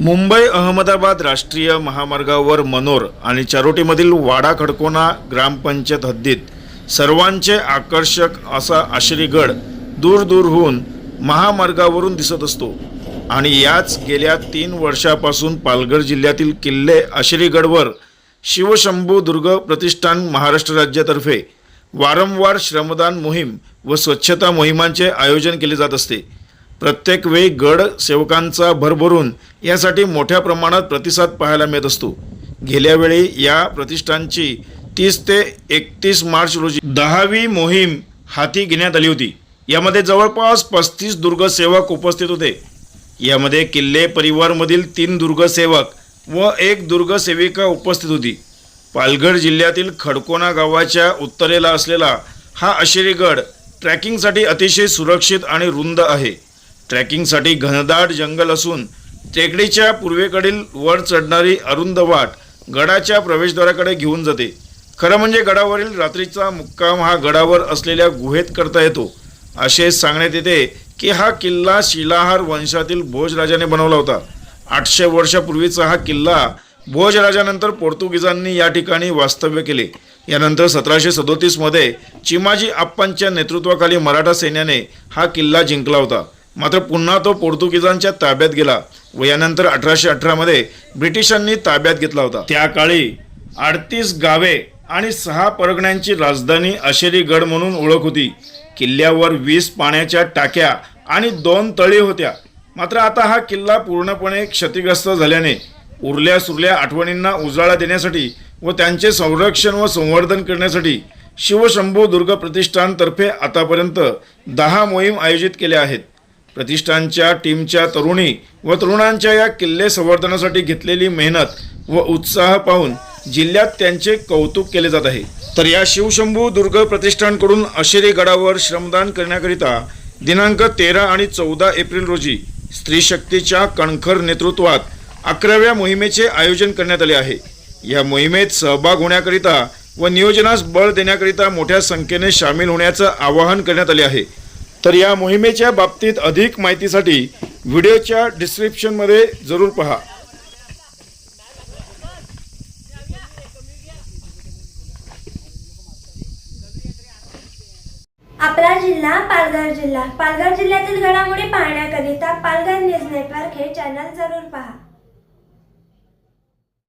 मुंबई अहमदाबाद राष्ट्रीय महामार्गावर मनोर आणि चारोटीमधील वाडा खडकोना ग्रामपंचायत हद्दीत सर्वांचे आकर्षक असा आश्रीगड दूर दूरहून महामार्गावरून दिसत असतो. आणि याच गेल्या तीन वर्षापासून पालघर जिल्ह्यातील किल्ले आश्रीगडवर शिवशंभू दुर्ग प्रतिष्ठान महाराष्ट्र राज्यातर्फे वारंवार श्रमदान मोहीम व स्वच्छता मोहिमांचे आयोजन केले जात असते. प्रत्येक वेळी गड सेवकांचा भरभरून यासाठी मोठ्या प्रमाणात प्रतिसाद पाहायला मिळत असतो. गेल्या वेळी या प्रतिष्ठानची तीस ते एकतीस मार्च रोजी दहावी मोहीम हाती घेण्यात आली होती. यामध्ये जवळपास पस्तीस दुर्गसेवक उपस्थित होते. यामध्ये किल्ले परिवारमधील तीन दुर्गसेवक व एक दुर्गसेविका उपस्थित होती. पालघर जिल्ह्यातील खडकोना गावाच्या उत्तरेला असलेला हा अशेरीगड ट्रॅकिंगसाठी अतिशय सुरक्षित आणि रुंद आहे. ट्रॅकिंगसाठी घनदाट जंगल असून टेकडीच्या पूर्वेकडील वर चढणारी अरुंद वाट गडाच्या प्रवेशद्वाराकडे घेऊन जाते. खरं म्हणजे गडावरील रात्रीचा मुक्काम हा गडावर असलेल्या गुहेत करता येतो. असे सांगण्यात येते की हा किल्ला शिलाहार वंशातील भोजराजाने बनवला होता. आठशे वर्षापूर्वीचा हा किल्ला भोजराजानंतर पोर्तुगीजांनी या ठिकाणी वास्तव्य केले. यानंतर सतराशे सदोतीसमध्ये चिमाजी आप्पांच्या नेतृत्वाखाली मराठा सैन्याने हा किल्ला जिंकला होता. मात्र पुन्हा तो पोर्तुगीजांच्या ताब्यात गेला व यानंतर अठराशे अठरामध्ये ब्रिटिशांनी ताब्यात घेतला होता. त्या काळी अडतीस गावे आणि सहा परगण्यांची राजधानी अशेरी गड म्हणून ओळख होती. किल्ल्यावर वीस पाण्याच्या टाक्या आणि दोन तळी होत्या. मात्र आता हा किल्ला पूर्णपणे क्षतिग्रस्त झाल्याने उरल्या सुरल्या आठवणींना उजाळा देण्यासाठी व त्यांचे संरक्षण व संवर्धन करण्यासाठी शिवशंभू दुर्ग प्रतिष्ठानतर्फे आतापर्यंत दहा मोहीम आयोजित केल्या आहेत. प्रतिष्ठानच्या टीमच्या तरुणी व तरुणांच्या या किल्ले संवर्धनासाठी घेतलेली मेहनत व उत्साह पाहून जिल्ह्यात त्यांचे कौतुक केले जात आहे. तर या शिवशंभू दुर्ग प्रतिष्ठानकडून अशेरी गडावर श्रमदान करण्याकरिता दिनांक तेरा आणि चौदा एप्रिल रोजी स्त्री शक्तीच्या कणखर नेतृत्वात अकराव्या मोहिमेचे आयोजन करण्यात आले आहे. या मोहिमेत सहभाग होण्याकरिता व नियोजनास बळ देण्याकरिता मोठ्या संख्येने सामील होण्याचं आवाहन करण्यात आले आहे. तर या मोहिमेच्या बाबतीत अधिक माहितीसाठी व्हिडिओच्या डिस्क्रिप्शनमध्ये जरूर पहा. आपला जिल्हा पालघर जिल्हा. पालघर जिल्ह्यातील घडामोडी पाहण्याकरिता पालघर न्यूज नेटवर्क हे चॅनल जरूर पहा.